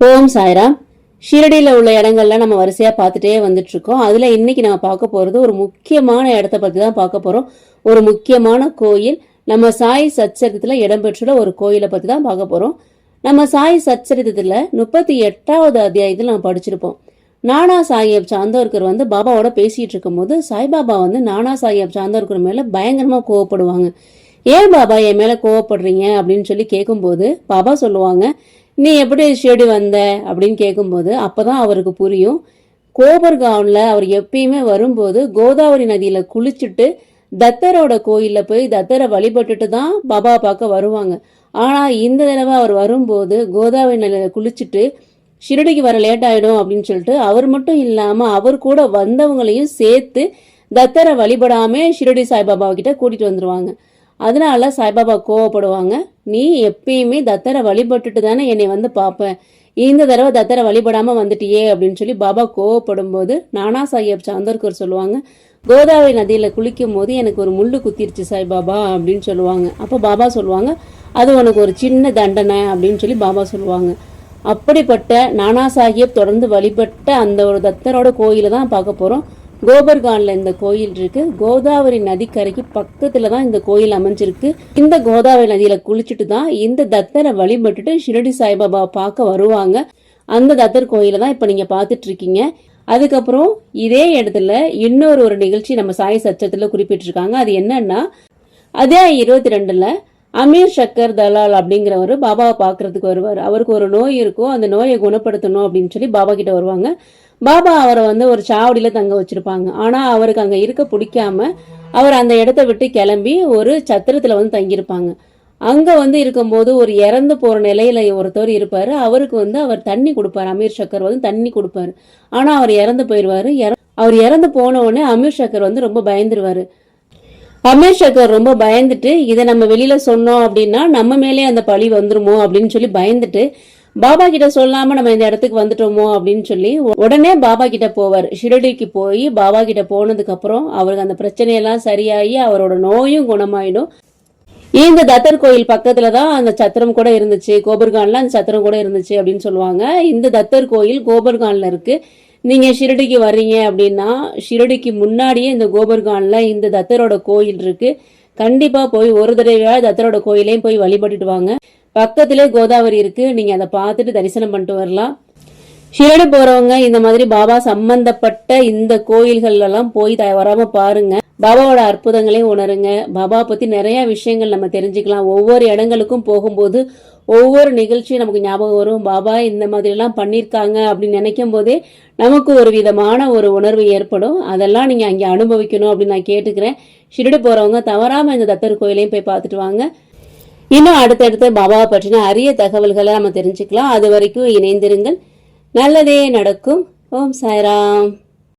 ஓம் சாய்ராம். ஷிரடியில் உள்ள இடங்கள்லாம் நம்ம வரிசையாக பார்த்துட்டே வந்துட்டு இருக்கோம் அதில் இன்னைக்கு நம்ம பார்க்க போகிறது ஒரு முக்கியமான இடத்த பற்றி தான் பார்க்க போகிறோம் ஒரு முக்கியமான கோயில். நம்ம சாய் சச்சரித்தத்தில் இடம்பெற்றுள்ள ஒரு கோயிலை பற்றி தான் பார்க்க போகிறோம் நம்ம சாய் சச்சரித்தத்தில் முப்பத்தி எட்டாவது அத்தியாயத்தில் நம்ம படிச்சிருப்போம். நானா சாஹிப் சாந்தோர்கர் வந்து பாபாவோட பேசிகிட்டு இருக்கும்போது சாய்பாபா வந்து நானா சாஹிப் சாந்தோர்கர் மேலே பயங்கரமாக கோவப்படுவாங்க. ஏன் பாபா என் மேலே கோவப்படுறீங்க? அப்படின்னு சொல்லி கேட்கும்போது பாபா சொல்லுவாங்க நீ எப்படி ஷிரடி வந்த? அப்படின்னு கேட்கும்போது அப்பதான் அவருக்கு புரியும். கோபர்காவ்ல அவர் எப்பயுமே வரும்போது கோதாவரி நதியில் குளிச்சுட்டு தத்தரோட கோயிலில் போய் தத்தரை வழிபட்டுட்டு தான் பாபா பார்க்க வருவாங்க. ஆனால் இந்த தடவை அவர் வரும்போது கோதாவரி நதியில் குளிச்சுட்டு ஷிரடிக்கு வர லேட் ஆகிடும் அப்படின்னு சொல்லிட்டு அவர் மட்டும் இல்லாமல் அவர் கூட வந்தவங்களையும் சேர்த்து தத்தரை வழிபடாமல் ஷிரடி சாய்பாபா கிட்ட கூட்டிகிட்டு வந்துடுவாங்க அதனால சாய்பாபா கோவப்படுவாங்க நீ எப்பயுமே தத்தரை வழிபட்டுட்டு தானே என்னை வந்து பார்ப்ப. இந்த தடவை தத்தரை வழிபடாமல் வந்துட்டியே அப்படின்னு சொல்லி பாபா கோவப்படும் போது நானா சாஹிப் சாந்தர்கர் சொல்லுவாங்க கோதாவரி நதியில் குளிக்கும் போது எனக்கு ஒரு முள்ளு குத்திருச்சு சாய்பாபா அப்படின்னு சொல்லுவாங்க. அப்போ பாபா சொல்லுவாங்க அது உனக்கு ஒரு சின்ன தண்டனை அப்படின்னு சொல்லி பாபா சொல்லுவாங்க. அப்படிப்பட்ட நானா சாஹிப் தொடர்ந்து வழிபட்ட அந்த ஒரு தத்தரோட கோயிலை தான் பார்க்க போகிறோம் கோபர்கான்ல இந்த கோயில் இருக்கு. கோதாவரி நதிக்கரைக்கு பக்கத்துல தான் இந்த கோயில் அமைஞ்சிருக்கு. இந்த கோதாவரி நதியில குளிச்சுட்டு தான் இந்த தத்தரை வழிபட்டுட்டு ஷிரடி சாய்பாபா பார்க்க வருவாங்க. அந்த தத்தர் கோயிலை தான் இப்ப நீங்க பார்த்துட்டு இருக்கீங்க. அதுக்கப்புறம் இதே இடத்துல இன்னொரு ஒரு நிகழ்ச்சி நம்ம சாய் சச்சத்துல குறிப்பிட்டிருக்காங்க. அது என்னன்னா அதே இருபத்தி ரெண்டுல அமீர் சக்கர் தலால் அப்படிங்கிறவர் பாபாவை பார்க்கறதுக்கு வருவார். அவருக்கு ஒரு நோய் இருக்கும். அந்த நோயை குணப்படுத்தணும் அப்படின்னு சொல்லி பாபா கிட்ட வருவாங்க. பாபா அவரை வந்து ஒரு சாவடியில தங்க வச்சிருப்பாங்க. ஆனா அவருக்கு அங்க இருக்க பிடிக்காம அவர் அந்த இடத்த விட்டு கிளம்பி ஒரு சத்திரத்துல வந்து தங்கியிருப்பாங்க. அங்க வந்து இருக்கும்போது ஒரு இறந்து போற நிலையில ஒருத்தர் இருப்பாரு. அவருக்கு வந்து அவர் தண்ணி கொடுப்பார். அமீர் சக்கர் வந்து தண்ணி கொடுப்பாரு. ஆனா அவர் இறந்து போயிடுவார் இற- அவர் இறந்து போன உடனே அமீர் சக்கர் வந்து ரொம்ப பயந்துருவாரு. அமீர் சக்கர் ரொம்ப பயந்துட்டு இதை நம்ம வெளியில சொன்னோம் அப்படின்னா நம்ம மேலே அந்த பழி வந்துருமோ? அப்படின்னு சொல்லி பயந்துட்டு பாபா கிட்ட சொல்லாம நம்ம இந்த இடத்துக்கு வந்துட்டோமோ அப்படின்னு சொல்லி உடனே பாபா கிட்ட போவார். ஷிரடிக்கு போய் பாபா கிட்ட போனதுக்கு அப்புறம் அவருக்கு அந்த பிரச்சனையெல்லாம் சரியாகி அவரோட நோயும் குணமாயிடும். இந்த தத்தர் கோயில் பக்கத்துல தான் அந்த சத்திரம் கூட இருந்துச்சு கோபர்கான்ல அந்த சத்திரம் கூட இருந்துச்சு அப்படின்னு சொல்லுவாங்க. இந்த தத்தர் கோயில் கோபர்கான்ல இருக்கு. நீங்க ஷிரடிக்கு வர்றீங்க அப்படின்னா ஷிரடிக்கு முன்னாடியே இந்த கோபர்கான்ல இந்த தத்தரோட கோயில் இருக்கு. கண்டிப்பா போய் ஒரு தடவையா தத்தரோட கோயிலையும் போய் வழிபட்டுட்டு வாங்க. பக்கத்திலே கோதாவரி இருக்கு. நீங்க அதை பார்த்துட்டு தரிசனம் பண்ணிட்டு வரலாம். ஷிரடி போறவங்க இந்த மாதிரி பாபா சம்பந்தப்பட்ட இந்த கோயில்கள் எல்லாம் போய் த- வராம பாருங்க. பாபாவோட அற்புதங்களையும் உணருங்க. பாபா பத்தி நிறைய விஷயங்கள் நம்ம தெரிஞ்சுக்கலாம். ஒவ்வொரு இடங்களுக்கும் போகும்போது ஒவ்வொரு நிகழ்ச்சியும் நமக்கு ஞாபகம் வரும். பாபா இந்த மாதிரி எல்லாம் பண்ணிருக்காங்க அப்படின்னு நினைக்கும் போதே நமக்கு ஒரு விதமான ஒரு உணர்வு ஏற்படும். அதெல்லாம் நீங்க அங்கே அனுபவிக்கணும் அப்படின்னு நான் கேட்டுக்கிறேன். ஷிரடி போறவங்க தவறாம இந்த தத்தர் கோயிலையும் போய் பார்த்துட்டு வாங்க. இன்னும் அடுத்தடுத்து பாபாவை பற்றின அரிய தகவல்களை நம்ம தெரிஞ்சுக்கலாம். அது வரைக்கும் இணைந்திருங்கள். நல்லதே நடக்கும். ஓம் சாய்ராம்.